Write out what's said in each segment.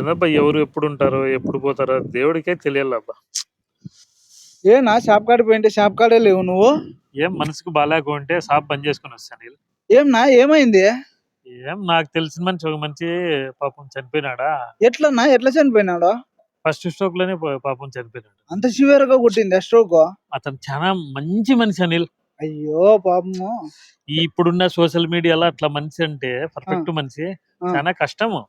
ఏందబ్బా ఎవరు ఎప్పుడు ఉంటారో ఎప్పుడు పోతారో దేవుడికే తెలియాలబ్బా. ఏనా షాప్ కాడికి పోయింటే షాప్ కాడే లేవు నువ్వు? ఏం మనసుకు బాగాలేకుంటే షాప్ బంద్ చేసుకుని వస్తాను వీళ్ళు. ఏమన్నా ఏమైంది? ఏం నాకు తెలిసిన మనిషి ఒక మంచి పాపం చనిపోయినాడా? ఎట్లన్నా ఎట్లా చనిపోయినాడు? ఫస్ట్ స్ట్రోక్లోనే పాపం చనిపోయినాడు. అంత సివియర్గా కొట్టింది స్ట్రోక్? అతను చాలా మంచి మనిషి అనిల్. అయ్యో పాపము. ఈ ఇప్పుడున్న సోషల్ మీడియాలో అట్లా మనిషి అంటే పర్ఫెక్ట్ మనిషి. చాలా కష్టము.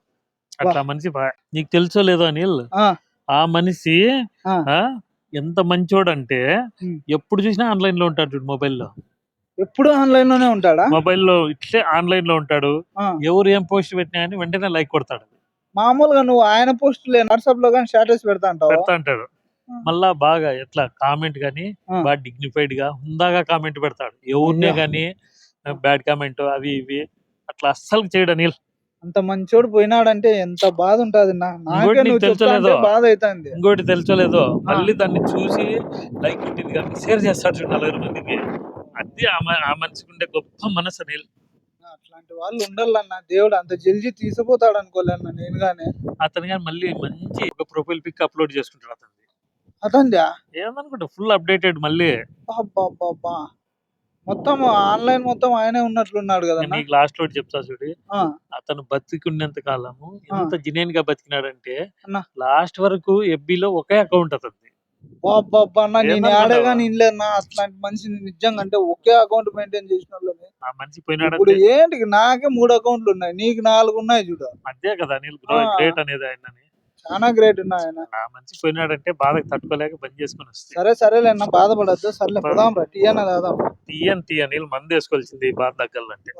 అట్లా మనిషి నీకు తెలుసో లేదో అనిల్ ఆ. మనిషి ఎంత మంచోడు అంటే ఉమ్. ఎప్పుడు చూసినా ఆన్లైన్లో ఉంటాడు చూడు మొబైల్లో ఎప్పుడు ఆన్లైన్లోనే ఉంటాడా మొబైల్లో ఇట్లే ఆన్లైన్లో ఉంటాడు. ఎవరు ఏం పోస్ట్ పెట్టినా అని వెంటనే లైక్ కొడతాడు మామూలుగా నువ్వు ఆయన పోస్ట్ వాట్సాప్లో కానీ స్టేటస్ పెడతా అంటావు పెడతా అంటాడు. మళ్ళా బాగా ఎట్లా కామెంట్ గానీ. బాగా డిగ్నిఫైడ్గా హుందాగా కామెంట్ పెడతాడు ఎవరినే. గానీ బ్యాడ్ కామెంట్ అవి ఇవి అట్లా అస్సలు చేయడు అనిల్ అంత మంచోడు పోయినాడంటే ఎంత బాధ ఉంటది నాకే నువ్వు తెలుసలేదో? బాధ అవుతుంది ఇంకోటి తెలుసోలేదో? మళ్ళీ దాన్ని చూసి లైక్ కానీ షేర్ చేస్తాడు చూడు నలుగురు మందికి. అది ఆ మనిషికి ఉండే గొప్ప మనసు అనిల్ అట్లాంటి వాళ్ళు ఉండాలన్న. దేవుడు అంత జల్దీ తీసిపోతాడు అనుకోలేన్న నేను గానే అతను కానీ మళ్ళీ మంచి ఒక ప్రొఫైల్ పిక్ అప్లోడ్ చేసుకుంటాడు అతను అతందా ఏమనుకుంటా ఫుల్ అప్డేటెడ్ మళ్ళీ. అబ్బబ్బబ్బా. మొత్తం ఆన్లైన్ మొత్తం ఆయనే ఉన్నట్లున్నాడు నేను కదన్నా నీకు లాస్ట్ ఒకటి చెప్తా చూడు. అతను బతికున్నంత కాలము ఎంత జినేన్గా బతికినాడంటే అన్న. లాస్ట్ వరకు FB లో ఒకే అకౌంట్ అన్న నేను అట్లాంటి నిజంగా అంటే ఒకే అకౌంట్ మెయింటైన్ చేసిన వాళ్ళని ఆ మనిషి ఇప్పుడు ఏంటి? నాకే మూడు అకౌంట్లు ఉన్నాయి. నీకు నాలుగు ఉన్నాయి చూడు. అదే కదా అనిల్ ఆ. గ్రేట్ అనేది ఆయన చాలా గ్రేట్ ఉన్నాయి ఆయన. ఆ మనిషి పోయినాడంటే బాధకు తట్టుకోలేక బంద్ చేసుకుని వస్తే. సరే సరేలే అన్న బాధపడద్దు. సర్లే పోదాం రా టీ అన్న టీ అని టీ అనిల్ మందు వేసుకోవాల్సింది ఈ బాధ తగ్గాలంటే